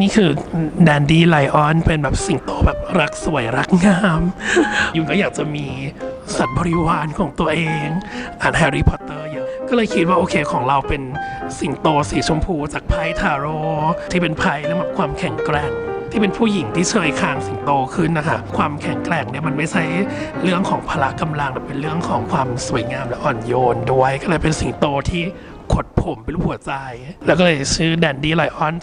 นี่คือแดนดี้ไลออนเป็นแบบสิงโตแบบรักสวยรักงาม ยุนก็อยากจะมีสัตว์บริวารของตัวเอง อ่านแฮร์รี่พอตเตอร์เยอะ ก็เลยคิดว่าโอเคของเราเป็นสิงโตสีชมพูจากไพ่ทาโร่ที่เป็นไพ่เรื่องแบบความแข็งแกร่งที่เป็นผู้หญิงที่เชยคางสิงโตขึ้นนะคะความแข็งแกร่งเนี่ยมันไม่ใช่เรื่องของพละกำลังแต่เป็นเรื่องของความสวยงามและอ่อนโยนด้วย ก็เลยเป็นสิงโตที่ขดผมเป็นรูปหัวใจ แล้วก็เลยชื่อแดนดี้ไลออน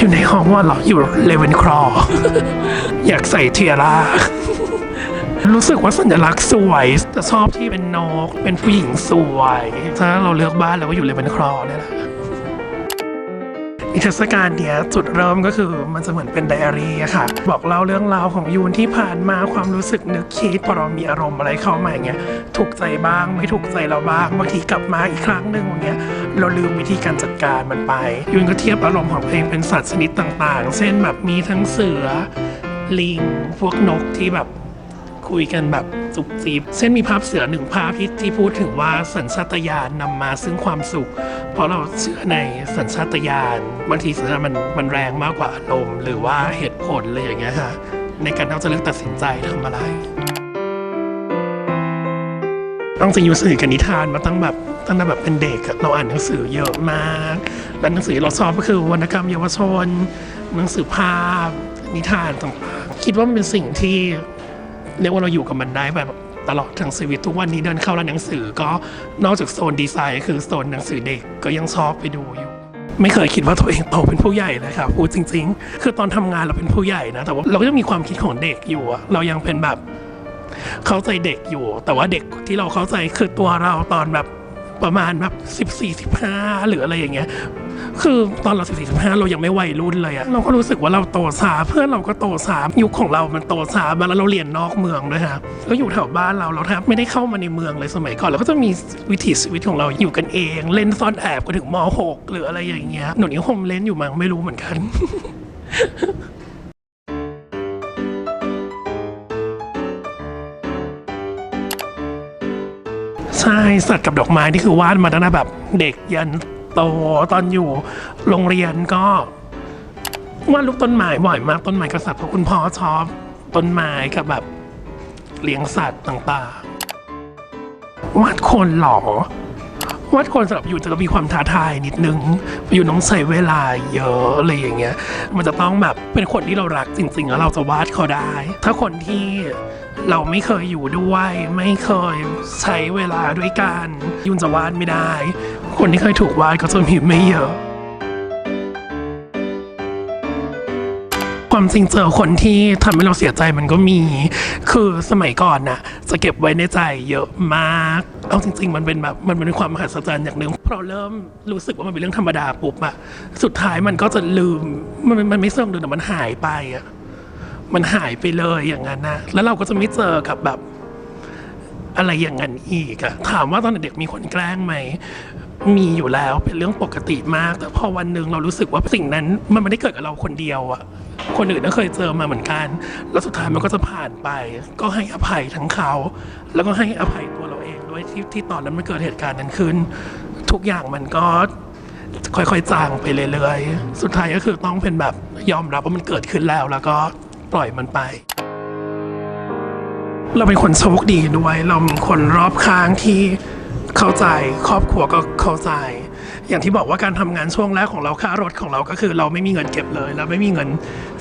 อยู่ในห้องว่าเราอยู่เลเวนครออยากใส่เทียร่ารู้สึกว่าสัญลักษณ์สวยแต่ชอบที่เป็นนก เป็นผู้หญิงสวย ถ้าเราเลือกบ้านเราก็อยู่เลเวนครอเนี่ยแหละ นิทรรศการเนี้ยจุดเริ่มก็คือมันจะเหมือนเป็นไดอารี่อะค่ะ บอกเล่าเรื่องราวของยูนที่ผ่านมาความรู้สึกนึกคิดพอเรามีอารมณ์อะไรเข้ามาอย่างเงี้ยถูกใจบ้างไม่ถูกใจเราบ้างบางทีกลับมาอีกครั้งหนึ่งอย่างเงี้ยเราลืมวิธีการจัดการมันไป ยูนก็เทียบอารมณ์ของตัวเองเป็นสัตว์ชนิดต่างๆ เช่นแบบมีทั้งเสือลิงพวกนกที่แบบ คุยกันแบบจุบจีบเช่นมีภาพเสือหนึ่งภาพที่ที่พูดถึงว่าสัญชาตญาณนำมาซึ่งความสุข เพราะเราเชื่อในสัญชาตญาณบางทีสัญชาตมันมันแรงมากกว่าอารมณ์หรือว่าเหตุผลเลยอย่างเงี้ยค่ะในการเราจะเลือกตัดสินใจทำอะไร ต้องจริงอยู่สื่อกับนิทานมาตั้งแบบตั้งแต่แบบเป็นเด็กเราอ่านหนังสือเยอะมากและหนังสือเราชอบก็คือวรรณกรรมเยาวชน หนังสือภาพนิทานต่างๆ คิดว่ามันเป็นสิ่งที่ เรียกว่าเราอยู่กับมันได้แบบตลอดทั้งชีวิตทุกวันนี้เดินเข้าร้านหนังสือก็นอกจากโซนดีไซน์คือโซนหนังสือเด็กก็ยังชอบไปดูอยู่ไม่เคยคิดว่าตัวเองโตเป็นผู้ใหญ่เลยครับพูดจริง ๆ คือตอนทำงานเราเป็นผู้ใหญ่นะ แต่ว่าเราก็ยังมีความคิดของเด็กอยู่เรายังเป็นแบบเข้าใจเด็กอยู่ แต่ว่าเด็กที่เราเข้าใจคือตัวเราตอนแบบ ประมาณแบบสิบสี่สิบห้าหรืออะไรอย่างเงี้ย คือตอนเราสิบสี่สิบห้าเรายังไม่วัยรุ่นเลยอะเราก็รู้สึกว่าเราโตช้าเพื่อนเราก็โตช้ายุคของเรามันโตช้ามาแล้วเราเรียนนอกเมืองด้วยฮะแล้วอยู่แถวบ้านเราเราแทบไม่ได้เข้ามาในเมืองเลยสมัยก่อนเราก็จะมีวิถีชีวิตของเราอยู่กันเอง เล่นซ่อนแอบกันถึงม .6 หรืออะไรอย่างเงี้ยหนูนี้คงเล่นอยู่มั้งไม่รู้เหมือนกัน ใช่สัตว์กับดอกไม้นี่คือวาดมาตั้งแต่แบบเด็กยันโตตอนอยู่โรงเรียนก็วาดรูปต้นไม้บ่อยมากต้นไม้กับสัตว์เพราะคุณพ่อชอบต้นไม้กับแบบเลี้ยงสัตว์ต่างๆวาดคนหรอวาดคนสำหรับอยู่จะต้องมีความท้าทายนิดนึงอยู่ต้องใช้เวลาเยอะอะไรอย่างเงี้ย มันจะต้องแบบเป็นคนที่เรารักจริง ๆ แล้วเราจะวาดเขาได้ ถ้าคนที่ เราไม่เคยอยู่ด้วย ไม่เคยใช้เวลาด้วยกันยุนจะวาดไม่ได้ คนที่เคยถูกวาดก็จะมีไม่เยอะความจริงเจอคนที่ทำให้เราเสียใจมันก็มี คือสมัยก่อนน่ะจะเก็บไว้ในใจเยอะมาก เอาจริง ๆ มันเป็นแบบมันเป็นความมหัศจรรย์อย่างหนึ่งพอเริ่มรู้สึกว่ามันเป็นเรื่องธรรมดาปุ๊บอะสุดท้ายมันก็จะลืม มันมันมันไม่เสื่อมลืมแต่มันหายไปอะ มันหายไปเลยอย่างนั้นนะแล้วเราก็จะไม่เจอกับแบบ อะไรอย่างนั้นอีกอะถามว่าตอนเด็กๆมีคนแกล้งไหมมีอยู่แล้วเป็นเรื่องปกติมาก แต่พอวันหนึ่งเรารู้สึกว่าสิ่งนั้น มันไม่ได้เกิดกับเราคนเดียวอะคนอื่นก็เคยเจอมาเหมือนกัน แล้วสุดท้ายมันก็จะผ่านไป ก็ให้อภัยทั้งเขา แล้วก็ให้อภัยตัวเราเองด้วยที่ที่ตอนนั้นมันเกิดเหตุการณ์นั้นขึ้น ทุกอย่างมันก็ค่อยๆจางไปเรื่อยๆ สุดท้ายก็คือต้องเป็นแบบยอมรับว่ามันเกิดขึ้นแล้วแล้วก็ ปล่อยมันไป เราเป็นคนโชคดีด้วย เราเป็นคนรอบข้างที่เข้าใจครอบครัวก็เข้าใจ อย่างที่บอกว่าการทำงานช่วงแรกของเราค่ารถของเราก็คือเราไม่มีเงินเก็บเลยเราไม่มีเงิน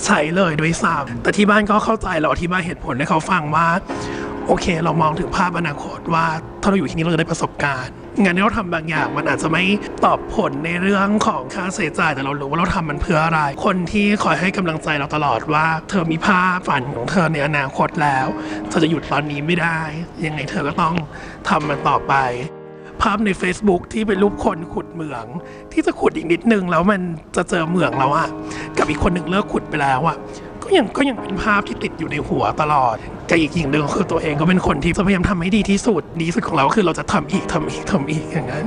ใช้เลยด้วยซ้ำแต่ที่บ้านก็เข้าใจเราที่บ้านเหตุผลให้เขาฟังว่า โอเค เรามองถึงภาพอนาคตว่าถ้าเราอยู่ที่นี่เราจะได้ประสบการณ์ งานที่เราทำบางอย่างมันอาจจะไม่ตอบผลในเรื่องของค่าใช้จ่ายแต่เรารู้ว่าเราทำมันเพื่ออะไร คนที่คอยให้กำลังใจเราตลอดว่า เธอมีภาพฝันของเธอในอนาคตแล้วเธอจะหยุดตอนนี้ไม่ได้ ยังไงเธอก็ต้องทำมันต่อไปภาพใน Facebook ที่เป็นรูปคนขุดเหมือง ที่จะขุดอีกนิดนึงแล้วมันจะเจอเหมืองแล้วอะกับอีกคนหนึ่งเลิกขุดไปแล้วอะ ยังก็ยังเป็นภาพที่ติดอยู่ในหัวตลอดกับอีกอย่างหนึ่งคือตัวเองก็เป็นคนที่พยายามทำให้ดีที่สุดดีสุดของเราคือเราจะทำอีกทำอีกทำอีกอย่างนั้น